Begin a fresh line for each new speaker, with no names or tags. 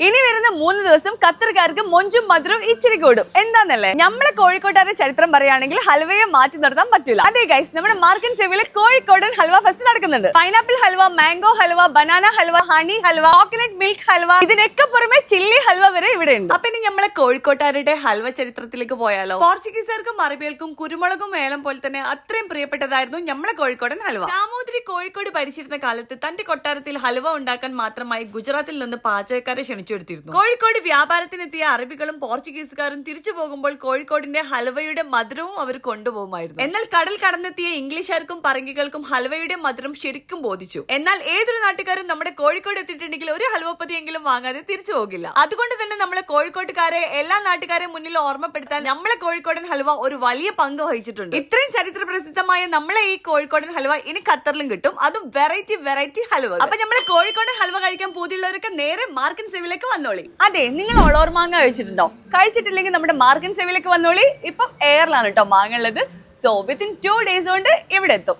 ഇനി വരുന്ന മൂന്ന് ദിവസം ഖത്തർക്കാർക്ക് മൊഞ്ചും മധുരവും ഇച്ചിരി കൂടും. എന്താന്നല്ലേ? നമ്മളെ കോഴിക്കോട്ടുകാരുടെ ചരിത്രം പറയുകയാണെങ്കിൽ ഹൽവയെ മാറ്റി നിർത്താൻ പറ്റില്ല അതെ ഗൈസ് നമ്മുടെ മാർക്കൻ സെവിലെ കോഴിക്കോടൻ ഹൽവ ഫെസ്റ്റ് നടക്കുന്നുണ്ട്. Pineapple halwa mango halwa banana halwa honey halwa chocolate milk halwa ഇതിനൊക്കെ പുറമെ ചില്ലി ഹൽവ വരെ ഇവിടെ ഉണ്ട്.
അപ്പൊ ഇനി നമ്മളെ കോഴിക്കോട്ടുകാരുടെ ഹൽവ ചരിത്രത്തിലേക്ക് പോയാലോ? പോർച്ചുഗീസുകാർക്കും അറബികൾക്കും കുരുമുളകും ഏലം പോലെ തന്നെ അത്രയും പ്രിയപ്പെട്ടതായിരുന്നു നമ്മളെ കോഴിക്കോടൻ ഹൽവ. രാമോദരി കോഴിക്കോട് ഭരിച്ചിരുന്ന കാലത്ത് തന്റെ കൊട്ടാരത്തിൽ ഹൽവ ഉണ്ടാക്കാൻ മാത്രമായി ഗുജറാത്തിൽ നിന്ന് പാചകക്കാരെ ക്ഷണിച്ചുവരുത്തിയിരുന്നു കോഴിക്കോട് വ്യാപാരത്തിനെത്തിയ അറബികളും പോർച്ചുഗീസുകാരും തിരിച്ചു പോകുമ്പോൾ കോഴിക്കോടിന്റെ ഹൽവയുടെ മധുരവും അവർ കൊണ്ടുപോകുമായിരുന്നു. എന്നാൽ കടൽ കടന്നെത്തിയ ഇംഗ്ലീഷുകാർക്കും പറങ്കികൾക്കും ഹൽവയുടെ മധുരം ശരിക്കും ബോധിച്ചു. എന്നാൽ ഏതൊരു നാട്ടുകാരും നമ്മുടെ കോഴിക്കോട് എത്തിയിട്ടുണ്ടെങ്കിൽ ഒരു ഹൽവപ്പതിയെങ്കിലും വാങ്ങാതെ തിരിച്ചു പോകില്ല. അതുകൊണ്ട് തന്നെ നമ്മളെ കോഴിക്കോട്ടുകാരെ എല്ലാ നാട്ടുകാരെ മുന്നിൽ ഓർമ്മപ്പെടുത്താൻ നമ്മളെ കോഴിക്കോടൻ ഹൽവ ഒരു വലിയ പങ്ക് വഹിച്ചിട്ടുണ്ട്. ഇത്രയും ചരിത്ര പ്രസിദ്ധമായ നമ്മളെ ഈ കോഴിക്കോടൻ ഹൽവ ഇനി ഖത്തറിലും കിട്ടും. അതും വെറൈറ്റി വെറൈറ്റി ഹൽവ അപ്പൊ നമ്മളെ കോഴിക്കോടൻ ഹൽവ കഴിക്കാൻ പൂതിയുള്ളവരൊക്കെ നേരെ മാർക്കൻ സെവിലേക്ക് വന്നോളി.
അതെ നിങ്ങൾ ഒളോർ മാങ്ങ കഴിച്ചിട്ടുണ്ടോ? കഴിച്ചിട്ടില്ലെങ്കിൽ നമ്മുടെ മാർഗൻ സെവിലേക്ക് വന്നോളി. ഇപ്പം എയറിലാണ് കേട്ടോ മാങ്ങ ഉള്ളത്. സോ വിത്തിൻ ടു ഡേയ്സ് കൊണ്ട് ഇവിടെ എത്തും.